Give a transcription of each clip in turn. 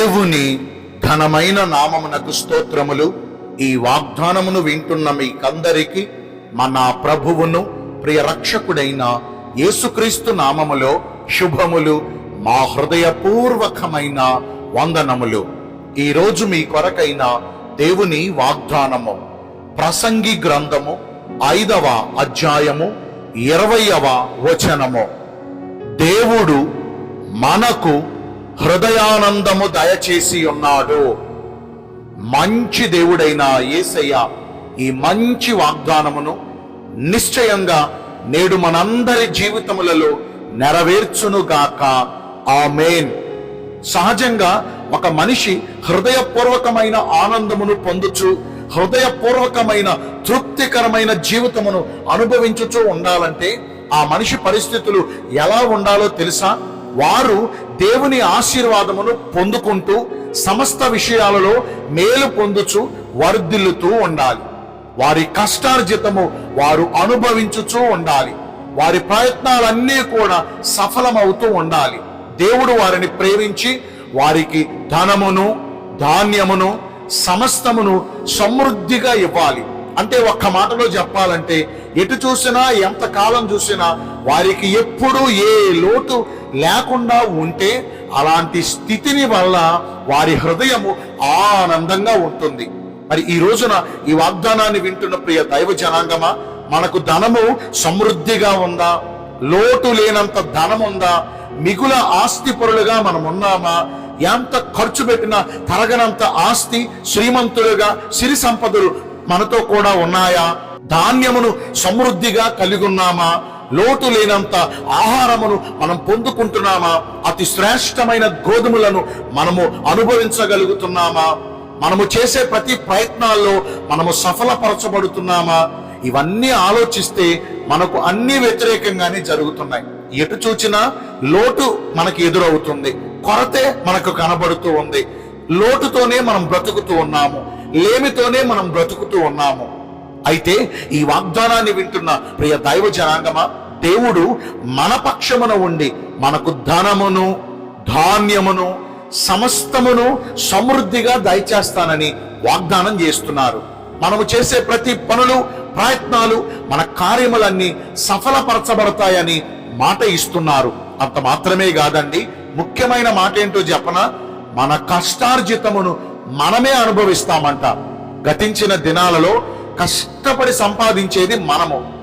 దేవుని ఘనమైన నామమునకు స్తోత్రములు. ఈ వాగ్దానమును వింటున్న మీకందరికీ మన ప్రభువును ప్రియ రక్షకుడైన యేసుక్రీస్తు నామములో శుభములు మా హృదయపూర్వకమైన వందనములు. ఈ రోజు మీ కొరకైన దేవుని వాగ్దానము ప్రసంగి గ్రంథము ఐదవ అధ్యాయము ఇరవయవ వచనము. దేవుడు మనకు హృదయానందము దయచేసి ఉన్నాడు. మంచి దేవుడైన ఏసయ్య ఈ మంచి వాగ్దానమును నిశ్చయంగా నేడు మనందరి జీవితములలో నెరవేర్చునుగాక. ఆమేన్. సహజంగా ఒక మనిషి హృదయపూర్వకమైన ఆనందమును పొందుచు హృదయపూర్వకమైన తృప్తికరమైన జీవితమును అనుభవించుచూ ఉండాలంటే ఆ మనిషి పరిస్థితులు ఎలా ఉండాలో తెలుసా? వారు దేవుని ఆశీర్వాదమును పొందుకుంటూ సమస్త విషయాలలో మేలు పొందుచు వర్ధిల్లుతూ ఉండాలి. వారి కష్టార్జితము వారు అనుభవించుచూ ఉండాలి. వారి ప్రయత్నాలన్నీ కూడా సఫలమవుతూ ఉండాలి. దేవుడు వారిని ప్రేమించి వారికి ధనమును ధాన్యమును సమస్తమును సమృద్ధిగా ఇవ్వాలి. అంటే ఒక్క మాటలో చెప్పాలంటే ఎటు చూసినా ఎంత కాలం చూసినా వారికి ఎప్పుడు ఏ లోటు లేకుండా ఉంటే అలాంటి స్థితిని వల్ల వారి హృదయము ఆనందంగా ఉంటుంది. మరి ఈ రోజున ఈ వాగ్దానాన్ని వింటున్న ప్రియ దైవ జనాంగమా మనకు ధనము సమృద్ధిగా ఉందా? లోటు లేనంత ధనం ఉందా? మిగుల ఆస్తి పొరులుగా మనం ఉన్నామా? ఎంత ఖర్చు పెట్టినా తరగనంత ఆస్తి శ్రీమంతులుగా సిరి సంపదలు మనతో కూడా ఉన్నాయా? ధాన్యమును సమృద్ధిగా కలిగి ఉన్నామా? లోటు లేనంత ఆహారమును మనం పొందుకుంటున్నామా? అతి శ్రేష్టమైన గోధుమలను మనము అనుభవించగలుగుతున్నామా? మనము చేసే ప్రతి ప్రయత్నాల్లో మనము సఫలపరచబడుతున్నామా? ఇవన్నీ ఆలోచిస్తే మనకు అన్ని వ్యతిరేకంగానే జరుగుతున్నాయి. ఎటు చూచినా లోటు మనకి ఎదురవుతుంది. కొరతే మనకు కనబడుతూ ఉంది. లోటుతోనే మనం బ్రతుకుతూ ఉన్నాము. లేమితోనే మనం బ్రతుకుతూ ఉన్నాము. అయితే ఈ వాగ్దానాన్ని వింటున్న ప్రియ దైవ జనాంగమా దేవుడు మన పక్షమున ఉండి మనకు ధనమును ధాన్యమును సమస్తమును సమృద్ధిగా దయచేస్తానని వాగ్దానం చేస్తున్నారు. మనము చేసే ప్రతి పనులు ప్రయత్నాలు మన కార్యములన్నీ సఫలపరచబడతాయని మాట ఇస్తున్నారు. అంత మాత్రమే కాదండి ముఖ్యమైన మాట ఏంటో చెప్పన? మన కష్టార్జితమును మనమే అనుభవిస్తామంట. గతించిన దినాలలో కష్టపడి సంపాదించేది మనము.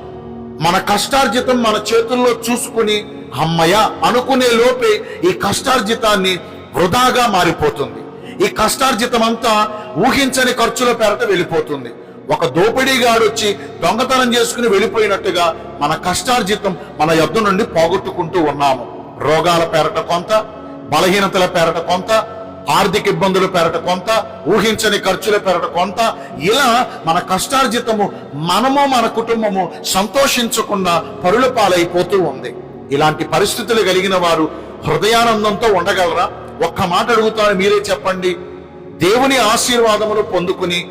మన కష్టార్జితం మన చేతుల్లో చూసుకుని అమ్మయ్య అనుకునే లోపే ఈ కష్టార్జితాన్ని వృధాగా మారిపోతుంది. ఈ కష్టార్జితం అంతా ఊహించని ఖర్చుల పేరట వెళ్ళిపోతుంది. ఒక దోపిడీగాడు వచ్చి దొంగతనం చేసుకుని వెళ్ళిపోయినట్టుగా మన కష్టార్జితం మన యొద్ద నుండి పోగొట్టుకుంటూ ఉన్నాము. రోగాల పేరట కొంత బలహీనతల పేరట కొంత ఆర్థిక ఇబ్బందుల పేరట కొంత ఊహించని ఖర్చుల పేరట కొంత. ఇలా మన కష్టార్జితము మనము మన కుటుంబము సంతోషించకుండా పరుల పాలైపోతూ ఉంది. ఇలాంటి పరిస్థితులు కలిగిన వారు హృదయానందంతో ఉండగలరా? ఒక్క మాట అడుగుతాను మీరే చెప్పండి. దేవుని ఆశీర్వాదమును పొందుకుని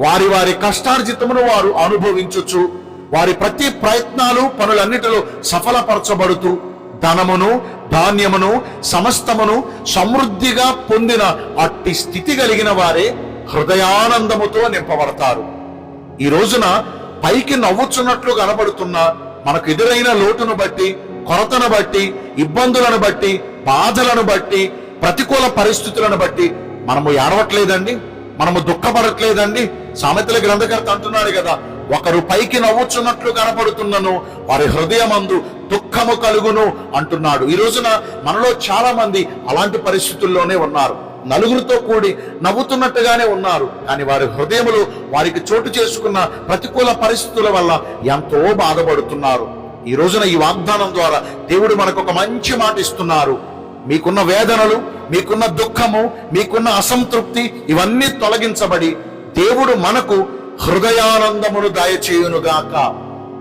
వారి వారి కష్టార్జితమును వారు అనుభవించవచ్చు వారి ప్రతి ప్రయత్నాలు పనులన్నిటిలో సఫలపరచబడుతూ ధనమును ధాన్యమును సమస్తమును సమృద్ధిగా పొందిన అట్టి స్థితి కలిగిన వారే హృదయానందముతో నింపబడతారు. ఈ రోజున పైకి నవ్వుచున్నట్లు కనబడుతున్న మనకు ఎదురైన లోటును బట్టి కొరతను బట్టి ఇబ్బందులను బట్టి బాధలను బట్టి ప్రతికూల పరిస్థితులను బట్టి మనము ఏడవట్లేదండి మనము దుఃఖపడట్లేదండి. సామెతల గ్రంథకర్త అంటున్నాడు కదా ఒకరు పైకి నవ్వుచున్నట్లు కనపడుతున్నను వారి హృదయమందు దుఃఖము కలుగును అంటున్నాడు. ఈ రోజున మనలో చాలా మంది అలాంటి పరిస్థితుల్లోనే ఉన్నారు. నలుగురితో కూడి నవ్వుతున్నట్టుగానే ఉన్నారు. కానీ వారి హృదయములు వారికి చోటు చేసుకున్న ప్రతికూల పరిస్థితుల వల్ల ఎంతో బాధపడుతున్నారు. ఈ రోజున ఈ వాగ్దానం ద్వారా దేవుడు మనకు ఒక మంచి మాట ఇస్తున్నారు. మీకున్న వేదనలు మీకున్న దుఃఖము మీకున్న అసంతృప్తి ఇవన్నీ తొలగించబడి దేవుడు మనకు హృదయానందమును దయచేయునుగాక.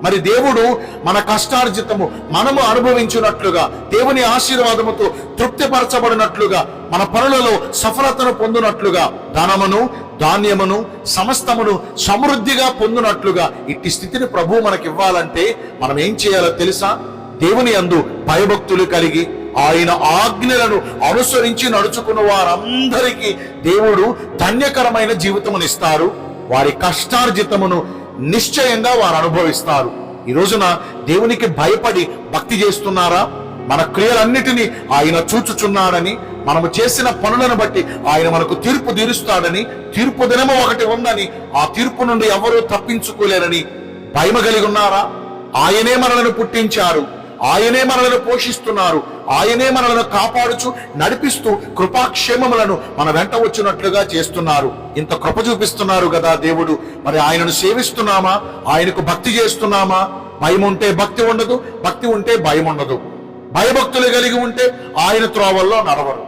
మరి దేవుడు మన కష్టార్జితము మనము అనుభవించినట్లుగా దేవుని ఆశీర్వాదముతో తృప్తిపరచబడినట్లుగా మన పనులలో సఫలతను పొందినట్లుగా ధనమును ధాన్యమును సమస్తమును సమృద్ధిగా పొందినట్లుగా ఇట్టి స్థితిని ప్రభు మనకి ఇవ్వాలంటే మనం ఏం చేయాలో తెలుసా? దేవుని అందు భయభక్తులు కలిగి ఆయన ఆజ్ఞలను అనుసరించి నడుచుకున్న వారందరికీ దేవుడు ధన్యకరమైన జీవితమునిస్తారు. వారి కష్టార్జితమును నిశ్చయంగా వారు అనుభవిస్తారు. ఈ రోజున దేవునికి భయపడి భక్తి చేస్తున్నారా? మన క్రియలన్నిటినీ ఆయన చూచుచున్నాడని మనము చేసిన పనులను బట్టి ఆయన మనకు తీర్పు తీరుస్తాడని తీర్పు దినము ఒకటి ఉందని ఆ తీర్పు నుండి ఎవరూ తప్పించుకోలేరని భయమ కలిగి ఉన్నారా? ఆయనే మనలను పుట్టించారు. ఆయనే మనలను పోషిస్తున్నారు. ఆయనే మనలను కాపాడుచు నడిపిస్తూ కృపాక్షేమములను మన వెంట వచ్చినట్లుగా చేస్తున్నారు. ఇంత కృప చూపిస్తున్నారు కదా దేవుడు. మరి ఆయనను సేవిస్తున్నామా? ఆయనకు భక్తి చేస్తున్నామా? భయం ఉంటే భక్తి ఉండదు భక్తి ఉంటే భయం ఉండదు. భయభక్తులు కలిగి ఉంటే ఆయన త్రోవల్లో నడవరు.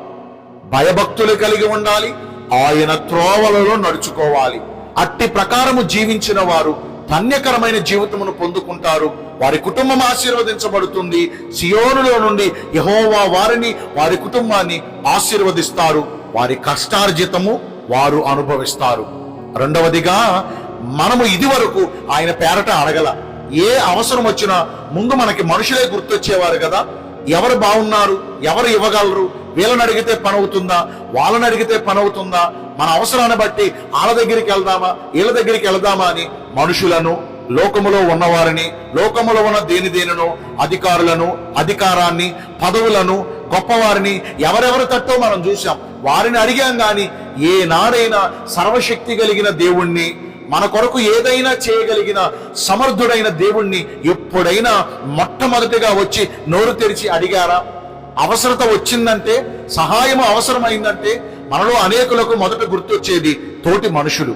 భయభక్తులు కలిగి ఉండాలి ఆయన త్రోవలలో నడుచుకోవాలి. అట్టి ప్రకారము జీవించిన వారు ధన్యకరమైన జీవితమును పొందుకుంటారు. వారి కుటుంబం ఆశీర్వదించబడుతుంది. సియోనులో నుండి యహోవా వారిని వారి కుటుంబాన్ని ఆశీర్వదిస్తారు. వారి కష్టార్జితము వారు అనుభవిస్తారు. రెండవదిగా మనము ఇది వరకు ఆయన పేరట అడగల ఏ అవసరం వచ్చినా ముందు మనకి మనుషులే గుర్తొచ్చేవారు కదా. ఎవరు బాగున్నారు? ఎవరు ఇవ్వగలరు? వీళ్ళని అడిగితే పని అవుతుందా వాళ్ళని అడిగితే పని అవుతుందా మన అవసరాన్ని బట్టి వాళ్ళ దగ్గరికి వెళ్దామా? వీళ్ళ దగ్గరికి వెళ్దామా అని మనుషులను లోకములో ఉన్నవారిని లోకములో ఉన్న దేని దేనినో అధికారులను అధికారాన్ని పదవులను గొప్పవారిని ఎవరెవరి తట్టో మనం చూసాం వారిని అడిగాం గాని ఏ నాడైనా సర్వశక్తి కలిగిన దేవుణ్ణి మన కొరకు ఏదైనా చేయగలిగిన సమర్థుడైన దేవుణ్ణి ఎప్పుడైనా మొట్టమొదటిగా వచ్చి నోరు తెరిచి అడిగారా? అవసరత వచ్చిందంటే సహాయం అవసరమైందంటే మనలో అనేకులకు మొదట గుర్తొచ్చేది తోటి మనుషులు.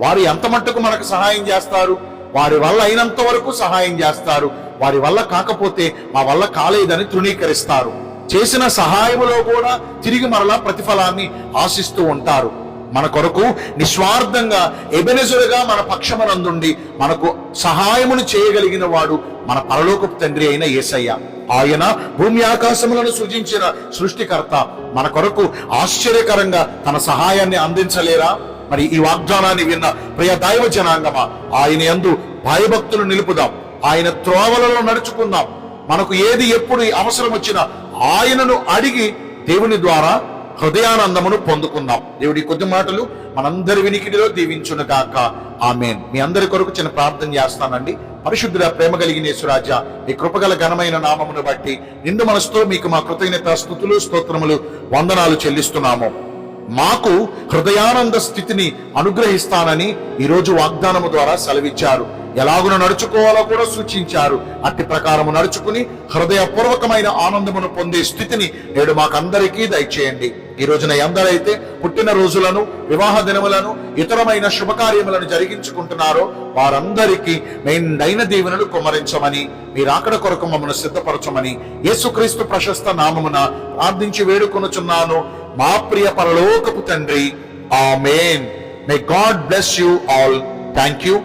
వారు ఎంత మట్టుకు మనకు సహాయం చేస్తారు? వారి వల్ల అయినంత వరకు సహాయం చేస్తారు. వారి వల్ల కాకపోతే మా వల్ల కాలేదని తృణీకరిస్తారు. చేసిన సహాయములో కూడా తిరిగి మరలా ప్రతిఫలాన్ని ఆశిస్తూ ఉంటారు. మన కొరకు నిస్వార్థంగా ఎబెనెజులుగా మన పక్షమనందుండి మనకు సహాయమును చేయగలిగిన వాడు మన పరలోకపు తండ్రి అయిన యేసయ్య ఆయన భూమి ఆకాశములను సృజించిన సృష్టికర్త. మన కొరకు ఆశ్చర్యకరంగా తన సహాయాన్ని అందించలేరా? మరి ఈ వాగ్దానాన్ని విన్న ప్రియ దైవ జనాంగమా ఆయన యందు భయభక్తులు నిలుపుదాం. ఆయన త్రోవలలో నడుచుకుందాం. మనకు ఏది ఎప్పుడు అవసరం వచ్చినా ఆయనను అడిగి దేవుని ద్వారా హృదయానందమును పొందుకుందాం. దేవుడి కొద్ది మాటలు మనందరి వినికిడిలో దీవించును గాక. ఆమెన్. మీ అందరి కొరకు చిన్న ప్రార్థన చేస్తానండి. పరిశుద్ధుల ప్రేమ కలిగిన యేసురాజ మీ కృపగల ఘనమైన నామమును బట్టి నిండు మనసుతో మీకు మా కృతజ్ఞత స్థుతులు స్తోత్రములు వందనాలు చెల్లిస్తున్నాము. మాకు హృదయానంద స్థితిని అనుగ్రహిస్తానని ఈరోజు వాగ్దానము ద్వారా సెలవిచ్చారు. ఎలాగున నడుచుకోవాలో కూడా సూచించారు. అట్టి ప్రకారము నడుచుకుని హృదయపూర్వకమైన ఆనందమును పొందే స్థితిని నేడు మాకందరికీ దయచేయండి. ఈ రోజున ఎందరైతే పుట్టిన రోజులను వివాహ దినములను ఇతరమైన శుభకార్యములను జరిగించుకుంటున్నారో వారందరికీ మెండైన దీవెనలు కుమరించమని మీ రాకడ కొరకు మమ్మల్ని సిద్ధపరచమని యేసుక్రీస్తు ప్రశస్త నామమున ప్రార్థించి వేడుకొనుచున్నాను. మా ప్రియ పరలోకపు తండ్రి amen. May God bless you all thank you